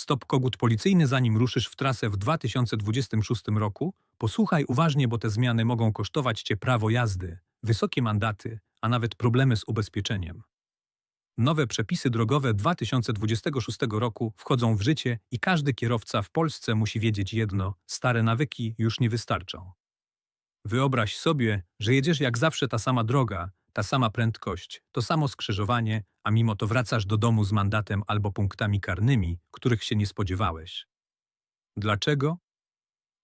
Stop kogut policyjny zanim ruszysz w trasę w 2026 roku? Posłuchaj uważnie, bo te zmiany mogą kosztować Cię prawo jazdy, wysokie mandaty, a nawet problemy z ubezpieczeniem. Nowe przepisy drogowe 2026 roku wchodzą w życie i każdy kierowca w Polsce musi wiedzieć jedno: stare nawyki już nie wystarczą. Wyobraź sobie, że jedziesz jak zawsze ta sama droga, ta sama prędkość, to samo skrzyżowanie, a mimo to wracasz do domu z mandatem albo punktami karnymi, których się nie spodziewałeś. Dlaczego?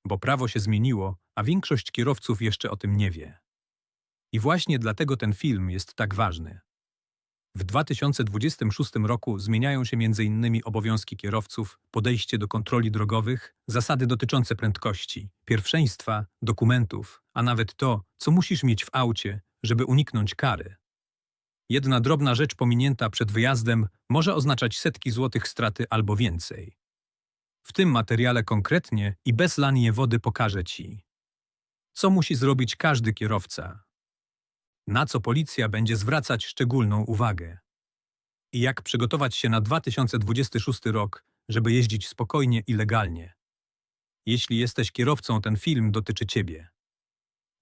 Bo prawo się zmieniło, a większość kierowców jeszcze o tym nie wie. I właśnie dlatego ten film jest tak ważny. W 2026 roku zmieniają się m.in. obowiązki kierowców, podejście do kontroli drogowych, zasady dotyczące prędkości, pierwszeństwa, dokumentów, a nawet to, co musisz mieć w aucie, żeby uniknąć kary. Jedna drobna rzecz pominięta przed wyjazdem może oznaczać setki złotych straty albo więcej. W tym materiale konkretnie i bez lanie wody pokażę Ci, co musi zrobić każdy kierowca, na co policja będzie zwracać szczególną uwagę i jak przygotować się na 2026 rok, żeby jeździć spokojnie i legalnie. Jeśli jesteś kierowcą, ten film dotyczy Ciebie.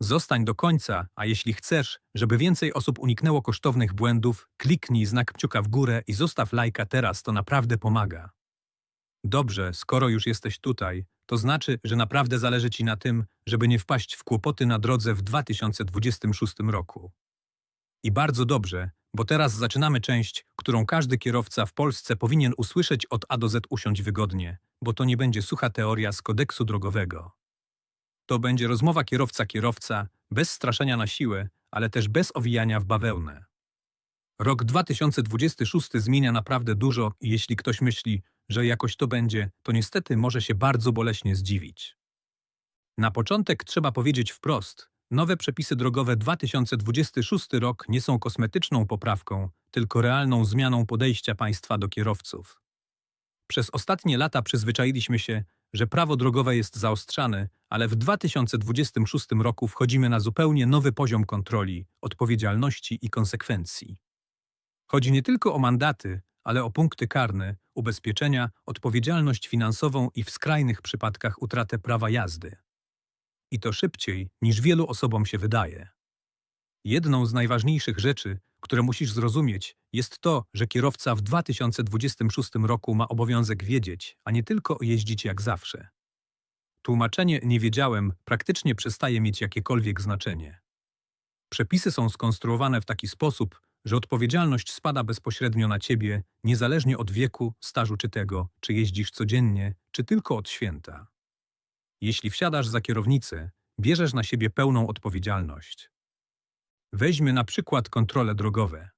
Zostań do końca, a jeśli chcesz, żeby więcej osób uniknęło kosztownych błędów, kliknij znak kciuka w górę i zostaw lajka teraz, to naprawdę pomaga. Dobrze, skoro już jesteś tutaj, to znaczy, że naprawdę zależy Ci na tym, żeby nie wpaść w kłopoty na drodze w 2026 roku. I bardzo dobrze, bo teraz zaczynamy część, którą każdy kierowca w Polsce powinien usłyszeć od A do Z usiąść wygodnie, bo to nie będzie sucha teoria z kodeksu drogowego. To będzie rozmowa kierowca-kierowca, bez straszenia na siłę, ale też bez owijania w bawełnę. Rok 2026 zmienia naprawdę dużo i jeśli ktoś myśli, że jakoś to będzie, to niestety może się bardzo boleśnie zdziwić. Na początek trzeba powiedzieć wprost, nowe przepisy drogowe 2026 rok nie są kosmetyczną poprawką, tylko realną zmianą podejścia państwa do kierowców. Przez ostatnie lata przyzwyczailiśmy się, że prawo drogowe jest zaostrzane, ale w 2026 roku wchodzimy na zupełnie nowy poziom kontroli, odpowiedzialności i konsekwencji. Chodzi nie tylko o mandaty, ale o punkty karne, ubezpieczenia, odpowiedzialność finansową i w skrajnych przypadkach utratę prawa jazdy. I to szybciej, niż wielu osobom się wydaje. Jedną z najważniejszych rzeczy, które musisz zrozumieć, jest to, że kierowca w 2026 roku ma obowiązek wiedzieć, a nie tylko jeździć jak zawsze. Tłumaczenie nie wiedziałem praktycznie przestaje mieć jakiekolwiek znaczenie. Przepisy są skonstruowane w taki sposób, że odpowiedzialność spada bezpośrednio na ciebie, niezależnie od wieku, stażu czy tego, czy jeździsz codziennie, czy tylko od święta. Jeśli wsiadasz za kierownicę, bierzesz na siebie pełną odpowiedzialność. Weźmy na przykład kontrole drogowe.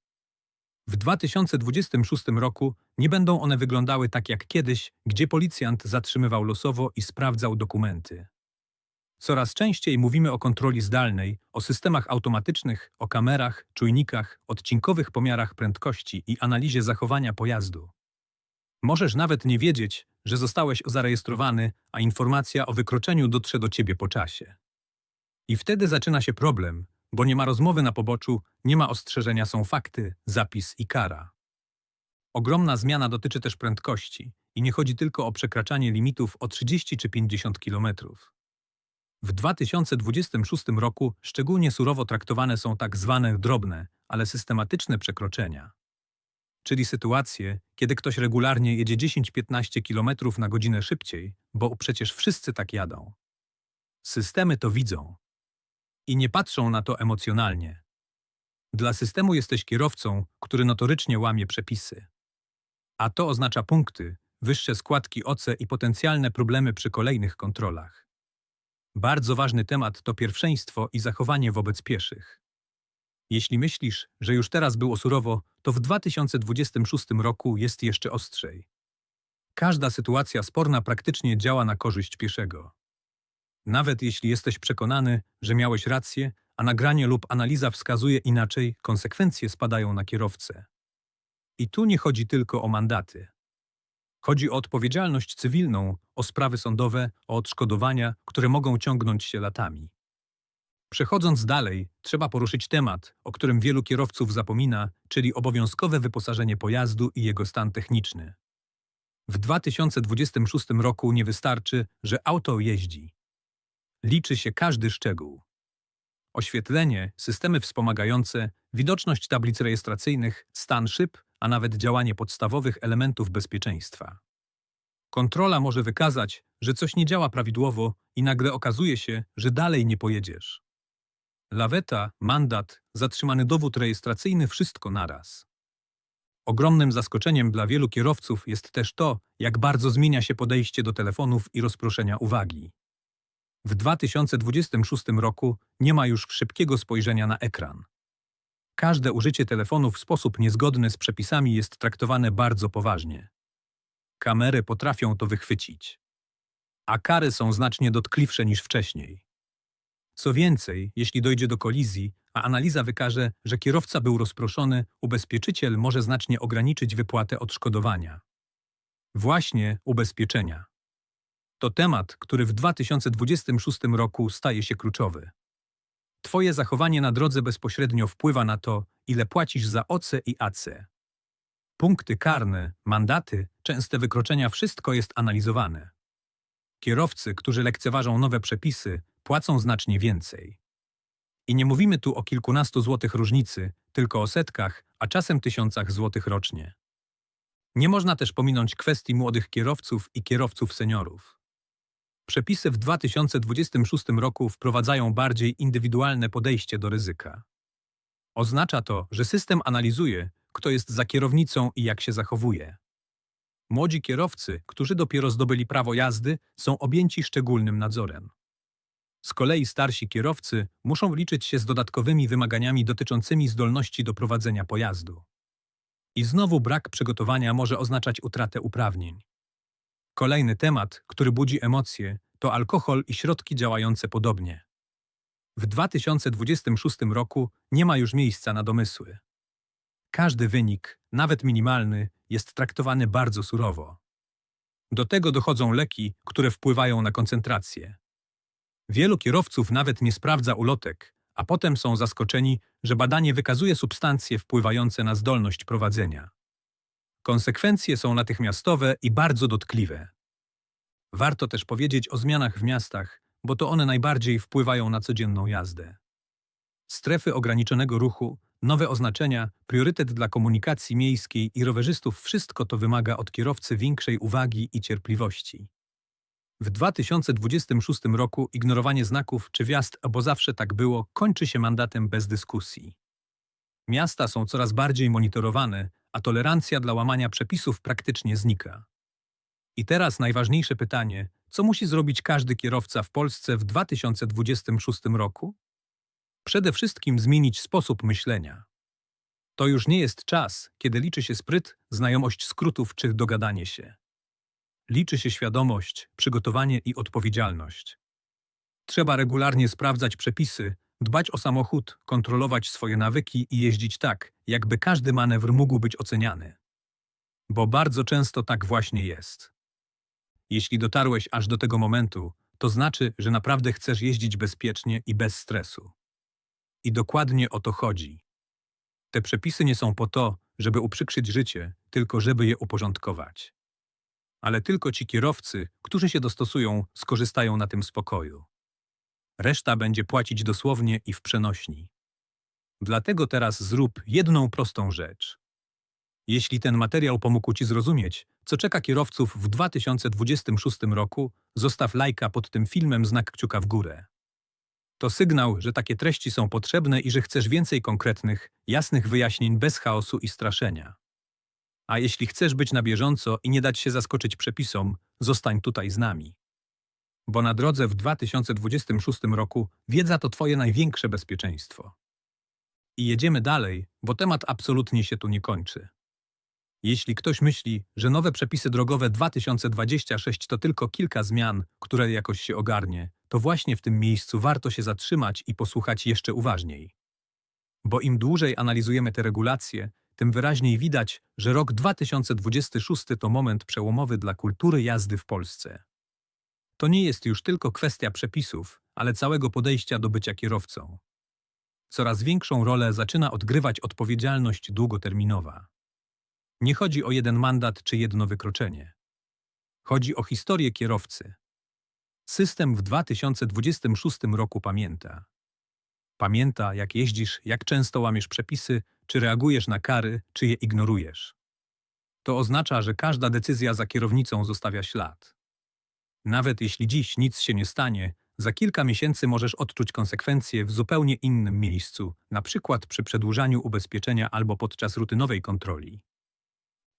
W 2026 roku nie będą one wyglądały tak jak kiedyś, gdzie policjant zatrzymywał losowo i sprawdzał dokumenty. Coraz częściej mówimy o kontroli zdalnej, o systemach automatycznych, o kamerach, czujnikach, odcinkowych pomiarach prędkości i analizie zachowania pojazdu. Możesz nawet nie wiedzieć, że zostałeś zarejestrowany, a informacja o wykroczeniu dotrze do ciebie po czasie. I wtedy zaczyna się problem, bo nie ma rozmowy na poboczu, nie ma ostrzeżenia, są fakty, zapis i kara. Ogromna zmiana dotyczy też prędkości i nie chodzi tylko o przekraczanie limitów o 30 czy 50 km. W 2026 roku szczególnie surowo traktowane są tak zwane drobne, ale systematyczne przekroczenia. Czyli sytuacje, kiedy ktoś regularnie jedzie 10-15 km na godzinę szybciej, bo przecież wszyscy tak jadą. Systemy to widzą i nie patrzą na to emocjonalnie. Dla systemu jesteś kierowcą, który notorycznie łamie przepisy. A to oznacza punkty, wyższe składki OC i potencjalne problemy przy kolejnych kontrolach. Bardzo ważny temat to pierwszeństwo i zachowanie wobec pieszych. Jeśli myślisz, że już teraz było surowo, to w 2026 roku jest jeszcze ostrzej. Każda sytuacja sporna praktycznie działa na korzyść pieszego. Nawet jeśli jesteś przekonany, że miałeś rację, a nagranie lub analiza wskazuje inaczej, konsekwencje spadają na kierowcę. I tu nie chodzi tylko o mandaty. Chodzi o odpowiedzialność cywilną, o sprawy sądowe, o odszkodowania, które mogą ciągnąć się latami. Przechodząc dalej, trzeba poruszyć temat, o którym wielu kierowców zapomina, czyli obowiązkowe wyposażenie pojazdu i jego stan techniczny. W 2026 roku nie wystarczy, że auto jeździ. Liczy się każdy szczegół. Oświetlenie, systemy wspomagające, widoczność tablic rejestracyjnych, stan szyb, a nawet działanie podstawowych elementów bezpieczeństwa. Kontrola może wykazać, że coś nie działa prawidłowo i nagle okazuje się, że dalej nie pojedziesz. Laweta, mandat, zatrzymany dowód rejestracyjny wszystko naraz. Ogromnym zaskoczeniem dla wielu kierowców jest też to, jak bardzo zmienia się podejście do telefonów i rozproszenia uwagi. W 2026 roku nie ma już szybkiego spojrzenia na ekran. Każde użycie telefonu w sposób niezgodny z przepisami jest traktowane bardzo poważnie. Kamery potrafią to wychwycić. A kary są znacznie dotkliwsze niż wcześniej. Co więcej, jeśli dojdzie do kolizji, a analiza wykaże, że kierowca był rozproszony, ubezpieczyciel może znacznie ograniczyć wypłatę odszkodowania. Właśnie ubezpieczenia. To temat, który w 2026 roku staje się kluczowy. Twoje zachowanie na drodze bezpośrednio wpływa na to, ile płacisz za OC i AC. Punkty karne, mandaty, częste wykroczenia wszystko jest analizowane. Kierowcy, którzy lekceważą nowe przepisy, płacą znacznie więcej. I nie mówimy tu o kilkunastu złotych różnicy, tylko o setkach, a czasem tysiącach złotych rocznie. Nie można też pominąć kwestii młodych kierowców i kierowców seniorów. Przepisy w 2026 roku wprowadzają bardziej indywidualne podejście do ryzyka. Oznacza to, że system analizuje, kto jest za kierownicą i jak się zachowuje. Młodzi kierowcy, którzy dopiero zdobyli prawo jazdy, są objęci szczególnym nadzorem. Z kolei starsi kierowcy muszą liczyć się z dodatkowymi wymaganiami dotyczącymi zdolności do prowadzenia pojazdu. I znowu brak przygotowania może oznaczać utratę uprawnień. Kolejny temat, który budzi emocje, to alkohol i środki działające podobnie. W 2026 roku nie ma już miejsca na domysły. Każdy wynik, nawet minimalny, jest traktowany bardzo surowo. Do tego dochodzą leki, które wpływają na koncentrację. Wielu kierowców nawet nie sprawdza ulotek, a potem są zaskoczeni, że badanie wykazuje substancje wpływające na zdolność prowadzenia. Konsekwencje są natychmiastowe i bardzo dotkliwe. Warto też powiedzieć o zmianach w miastach, bo to one najbardziej wpływają na codzienną jazdę. Strefy ograniczonego ruchu, nowe oznaczenia, priorytet dla komunikacji miejskiej i rowerzystów wszystko to wymaga od kierowcy większej uwagi i cierpliwości. W 2026 roku ignorowanie znaków czy wjazd, bo zawsze tak było, kończy się mandatem bez dyskusji. Miasta są coraz bardziej monitorowane, a tolerancja dla łamania przepisów praktycznie znika. I teraz najważniejsze pytanie: co musi zrobić każdy kierowca w Polsce w 2026 roku? Przede wszystkim zmienić sposób myślenia. To już nie jest czas, kiedy liczy się spryt, znajomość skrótów czy dogadanie się. Liczy się świadomość, przygotowanie i odpowiedzialność. Trzeba regularnie sprawdzać przepisy, dbać o samochód, kontrolować swoje nawyki i jeździć tak, jakby każdy manewr mógł być oceniany. Bo bardzo często tak właśnie jest. Jeśli dotarłeś aż do tego momentu, to znaczy, że naprawdę chcesz jeździć bezpiecznie i bez stresu. I dokładnie o to chodzi. Te przepisy nie są po to, żeby uprzykrzyć życie, tylko żeby je uporządkować. Ale tylko ci kierowcy, którzy się dostosują, skorzystają na tym spokoju. Reszta będzie płacić dosłownie i w przenośni. Dlatego teraz zrób jedną prostą rzecz. Jeśli ten materiał pomógł Ci zrozumieć, co czeka kierowców w 2026 roku, zostaw lajka pod tym filmem znak kciuka w górę. To sygnał, że takie treści są potrzebne i że chcesz więcej konkretnych, jasnych wyjaśnień bez chaosu i straszenia. A jeśli chcesz być na bieżąco i nie dać się zaskoczyć przepisom, zostań tutaj z nami. Bo na drodze w 2026 roku wiedza to Twoje największe bezpieczeństwo. I jedziemy dalej, bo temat absolutnie się tu nie kończy. Jeśli ktoś myśli, że nowe przepisy drogowe 2026 to tylko kilka zmian, które jakoś się ogarnie, to właśnie w tym miejscu warto się zatrzymać i posłuchać jeszcze uważniej. Bo im dłużej analizujemy te regulacje, tym wyraźniej widać, że rok 2026 to moment przełomowy dla kultury jazdy w Polsce. To nie jest już tylko kwestia przepisów, ale całego podejścia do bycia kierowcą. Coraz większą rolę zaczyna odgrywać odpowiedzialność długoterminowa. Nie chodzi o jeden mandat czy jedno wykroczenie. Chodzi o historię kierowcy. System w 2026 roku pamięta. Pamięta, jak jeździsz, jak często łamiesz przepisy, czy reagujesz na kary, czy je ignorujesz. To oznacza, że każda decyzja za kierownicą zostawia ślad. Nawet jeśli dziś nic się nie stanie, za kilka miesięcy możesz odczuć konsekwencje w zupełnie innym miejscu, na przykład przy przedłużaniu ubezpieczenia albo podczas rutynowej kontroli.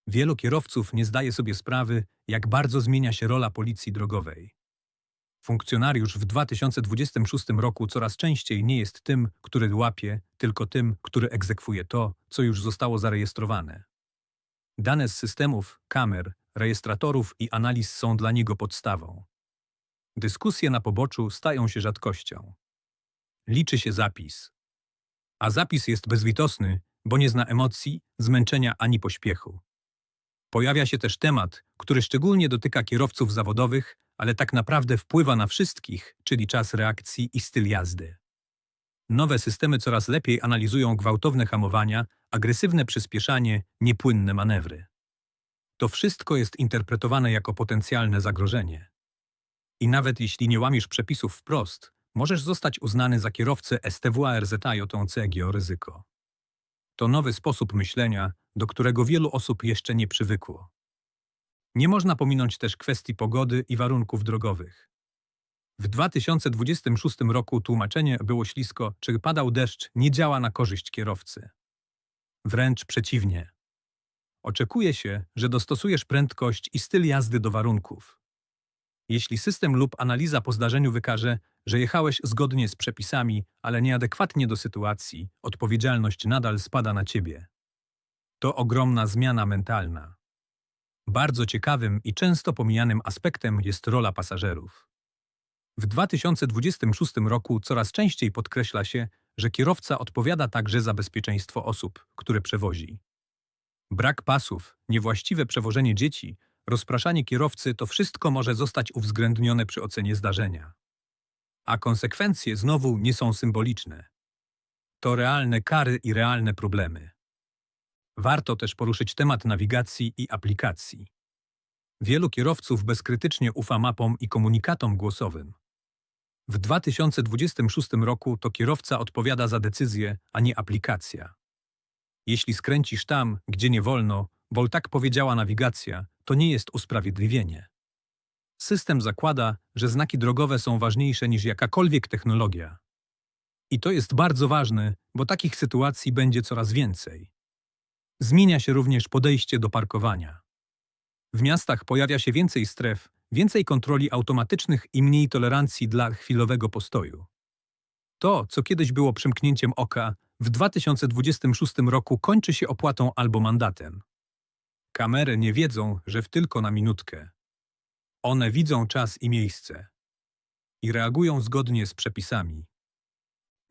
Wielu kierowców nie zdaje sobie sprawy, jak bardzo zmienia się rola policji drogowej. Funkcjonariusz w 2026 roku coraz częściej nie jest tym, który łapie, tylko tym, który egzekwuje to, co już zostało zarejestrowane. Dane z systemów, kamer, rejestratorów i analiz są dla niego podstawą. Dyskusje na poboczu stają się rzadkością. Liczy się zapis. A zapis jest bezlitosny, bo nie zna emocji, zmęczenia ani pośpiechu. Pojawia się też temat, który szczególnie dotyka kierowców zawodowych, ale tak naprawdę wpływa na wszystkich, czyli czas reakcji i styl jazdy. Nowe systemy coraz lepiej analizują gwałtowne hamowania, agresywne przyspieszanie, niepłynne manewry. To wszystko jest interpretowane jako potencjalne zagrożenie. I nawet jeśli nie łamiesz przepisów wprost, możesz zostać uznany za kierowcę STWA RZA-JTC o ryzyko. To nowy sposób myślenia, do którego wielu osób jeszcze nie przywykło. Nie można pominąć też kwestii pogody i warunków drogowych. W 2026 roku tłumaczenie było ślisko, czy padał deszcz, nie działa na korzyść kierowcy. Wręcz przeciwnie. Oczekuje się, że dostosujesz prędkość i styl jazdy do warunków. Jeśli system lub analiza po zdarzeniu wykaże, że jechałeś zgodnie z przepisami, ale nieadekwatnie do sytuacji, odpowiedzialność nadal spada na ciebie. To ogromna zmiana mentalna. Bardzo ciekawym i często pomijanym aspektem jest rola pasażerów. W 2026 roku coraz częściej podkreśla się, że kierowca odpowiada także za bezpieczeństwo osób, które przewozi. Brak pasów, niewłaściwe przewożenie dzieci, rozpraszanie kierowcy to wszystko może zostać uwzględnione przy ocenie zdarzenia. A konsekwencje znowu nie są symboliczne. To realne kary i realne problemy. Warto też poruszyć temat nawigacji i aplikacji. Wielu kierowców bezkrytycznie ufa mapom i komunikatom głosowym. W 2026 roku to kierowca odpowiada za decyzję, a nie aplikacja. Jeśli skręcisz tam, gdzie nie wolno, bo tak powiedziała nawigacja, to nie jest usprawiedliwienie. System zakłada, że znaki drogowe są ważniejsze niż jakakolwiek technologia. I to jest bardzo ważne, bo takich sytuacji będzie coraz więcej. Zmienia się również podejście do parkowania. W miastach pojawia się więcej stref, więcej kontroli automatycznych i mniej tolerancji dla chwilowego postoju. To, co kiedyś było przymknięciem oka, w 2026 roku kończy się opłatą albo mandatem. Kamery nie wiedzą, że w tylko na minutkę. One widzą czas i miejsce. I reagują zgodnie z przepisami.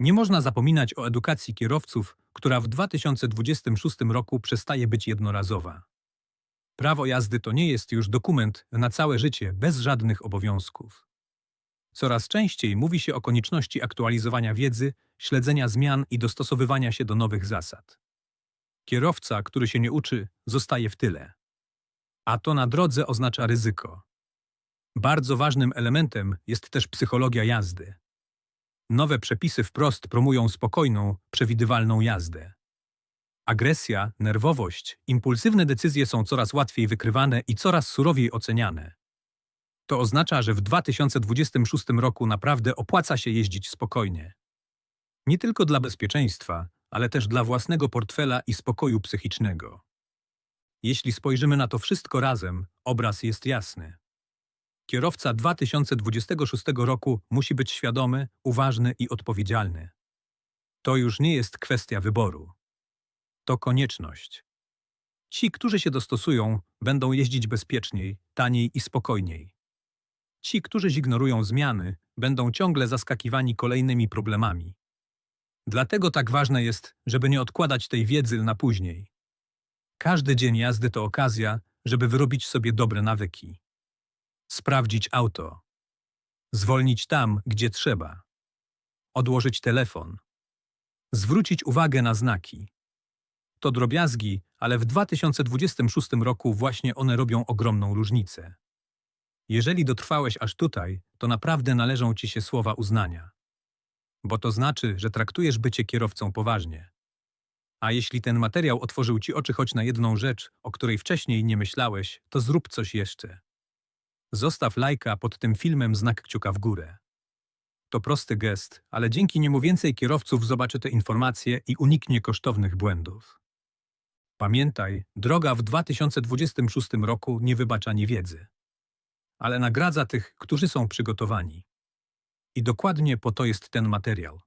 Nie można zapominać o edukacji kierowców, która w 2026 roku przestaje być jednorazowa. Prawo jazdy to nie jest już dokument na całe życie bez żadnych obowiązków. Coraz częściej mówi się o konieczności aktualizowania wiedzy, śledzenia zmian i dostosowywania się do nowych zasad. Kierowca, który się nie uczy, zostaje w tyle. A to na drodze oznacza ryzyko. Bardzo ważnym elementem jest też psychologia jazdy. Nowe przepisy wprost promują spokojną, przewidywalną jazdę. Agresja, nerwowość, impulsywne decyzje są coraz łatwiej wykrywane i coraz surowiej oceniane. To oznacza, że w 2026 roku naprawdę opłaca się jeździć spokojnie. Nie tylko dla bezpieczeństwa, ale też dla własnego portfela i spokoju psychicznego. Jeśli spojrzymy na to wszystko razem, obraz jest jasny. Kierowca 2026 roku musi być świadomy, uważny i odpowiedzialny. To już nie jest kwestia wyboru. To konieczność. Ci, którzy się dostosują, będą jeździć bezpieczniej, taniej i spokojniej. Ci, którzy zignorują zmiany, będą ciągle zaskakiwani kolejnymi problemami. Dlatego tak ważne jest, żeby nie odkładać tej wiedzy na później. Każdy dzień jazdy to okazja, żeby wyrobić sobie dobre nawyki. Sprawdzić auto. Zwolnić tam, gdzie trzeba. Odłożyć telefon. Zwrócić uwagę na znaki. To drobiazgi, ale w 2026 roku właśnie one robią ogromną różnicę. Jeżeli dotrwałeś aż tutaj, to naprawdę należą ci się słowa uznania. Bo to znaczy, że traktujesz bycie kierowcą poważnie. A jeśli ten materiał otworzył ci oczy choć na jedną rzecz, o której wcześniej nie myślałeś, to zrób coś jeszcze. Zostaw lajka pod tym filmem znak kciuka w górę. To prosty gest, ale dzięki niemu więcej kierowców zobaczy te informacje i uniknie kosztownych błędów. Pamiętaj, droga w 2026 roku nie wybacza niewiedzy, ale nagradza tych, którzy są przygotowani. I dokładnie po to jest ten materiał.